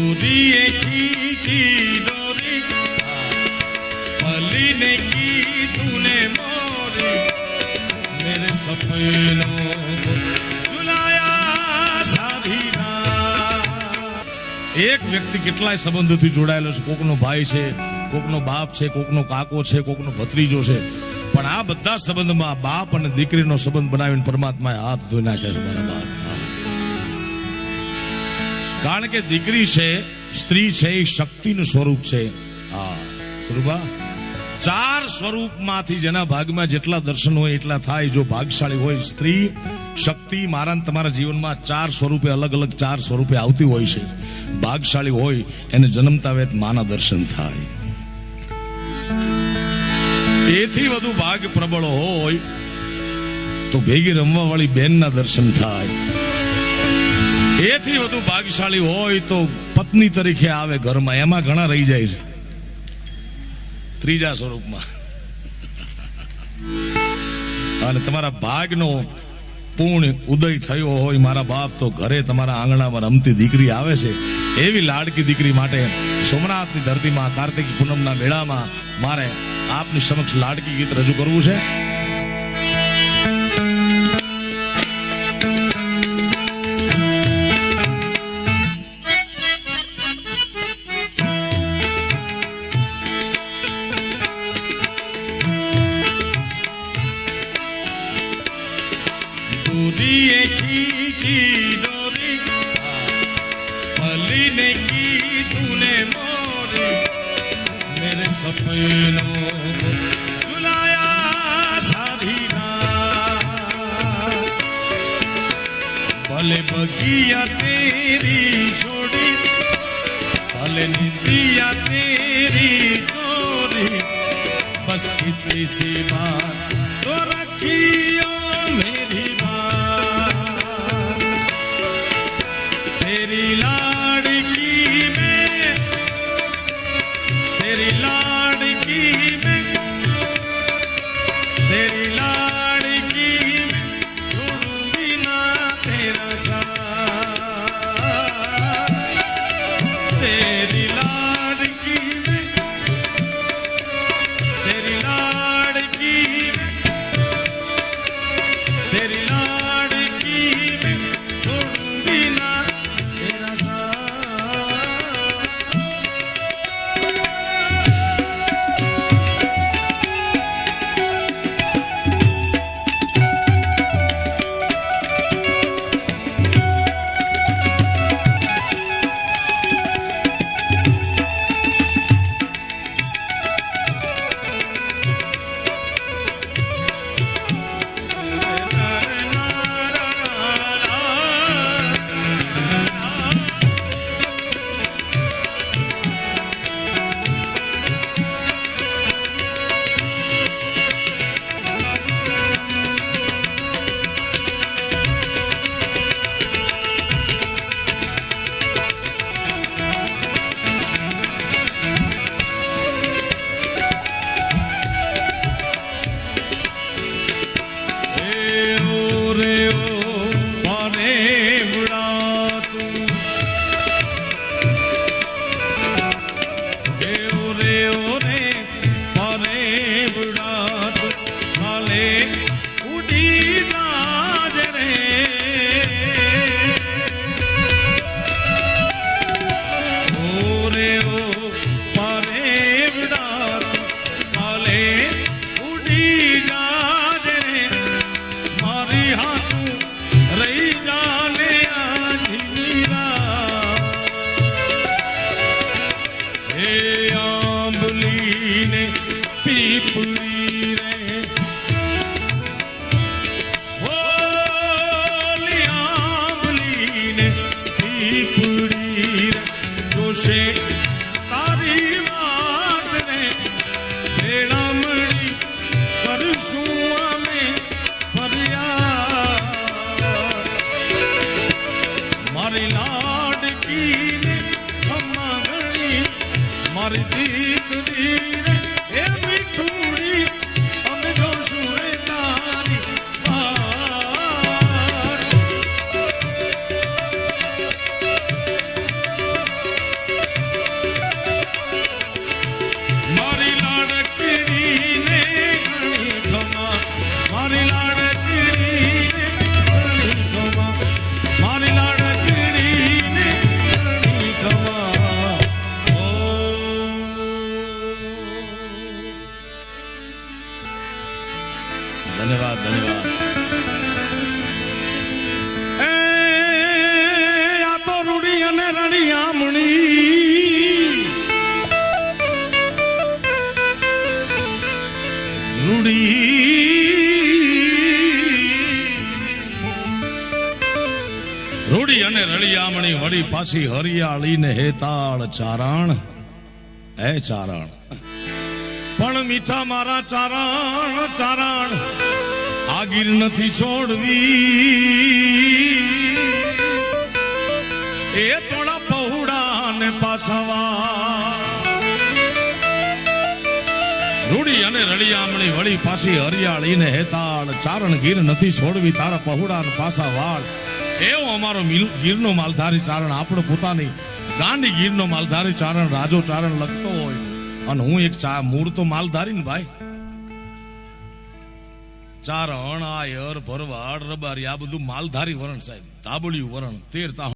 દૂરીએ ખીચી દોરી. ભલીને કી તુને મોરે. મેરે સપનો એક વ્યક્તિ કેટલાય સંબંધોથી જોડાયેલો છે. કોકનો ભાઈ છે, કોકનો બાપ છે, કોકનો કાકો છે, કોકનો ભત્રીજો છે. પણ આ બધા સંબંધમાં બાપ અને દીકરીનો સંબંધ બનાવીને પરમાત્માએ હાથ ધોઈ નાખ્યા છે, મારા બાપ કારણ કે દીકરી છે, સ્ત્રી છે, એ શક્તિનું સ્વરૂપ છે. હા સ્વરૂપા ચાર સ્વરૂપમાંથી જેના ભાગમાં જેટલા દર્શન હોય એટલા થાય. જો ભાગશાળી હોય સ્ત્રી, શક્તિ, મારા તમારા જીવનમાં ચાર સ્વરૂપે અલગ અલગ ચાર સ્વરૂપે આવતી હોય છે. ભાગશાળી હોય, એને જન્મતા વેત માના દર્શન થાય. એથી વધુ ભાગ પ્રબળ હોય, તો ભેગી રમવા વાળી બેનના દર્શન થાય. એથી વધુ ભાગશાળી હોય તો પત્ની તરીકે આવે ઘરમાં. એમાં ઘણા રહી જાય છે. ત્રીજા સ્વરૂપમાં. અને તમારા ભાગનો પૂર્ણ ઉદય થયો હોય, મારા બાપ તો ઘરે તમારા આંગણામાં રમતી દીકરી આવે છે. એવી લાડકી દીકરી માટે સોમનાથની ધરતીમાં કાર્તિકી પૂનમના મેળામાં મારે આપની સમક્ષ લાડકી ગીત રજૂ કરવું છે. दूरिए खींची डोरी पली ने की तूने मोरी मेरे सपनों को झुलाया सारी रात भले बगिया तेरी छोड़ी भले निंदिया तेरी चोरी बस इतनी सी बात तो रखियो तेरी लाड़की में तेरी लाड़की में तेरी लाड़की में छोड़ूंगी ना तेरा साथ જોશે તારી રે ભેળામણી કરશું અમે ફરિયાદ મારી લાડકીને મારી દીકરીને Money. વળી પાછી હરિયાળી ને હેતાળ ચારણ, હે ચારણ. પણ મીઠા મારા ચારણ ચારણ આ ગીર નથી છોડવી. એ થોડા પહોળા ને પાછવા. રૂડી અને રળિયામણી વળી પાછી હરિયાળી ને હેતાળ ચારણ, ગીર નથી છોડવી. તારા પહોળા ને પાછા વાળ. એવો અમારો ગીરનો માલધારી ચારણ, આપણો પોતાની ગાંડી ગીરનો માલધારી ચારણ, રાજો ચારણ લખતો હોય. અને હું એક ચા મૂળ તો માલધારી ને ભાઈ. ચારણ, આયર, ભરવાડ, રબારી, આ બધું માલધારી વરણ સાહેબ. ધાબળિયું વરણ, તેર તા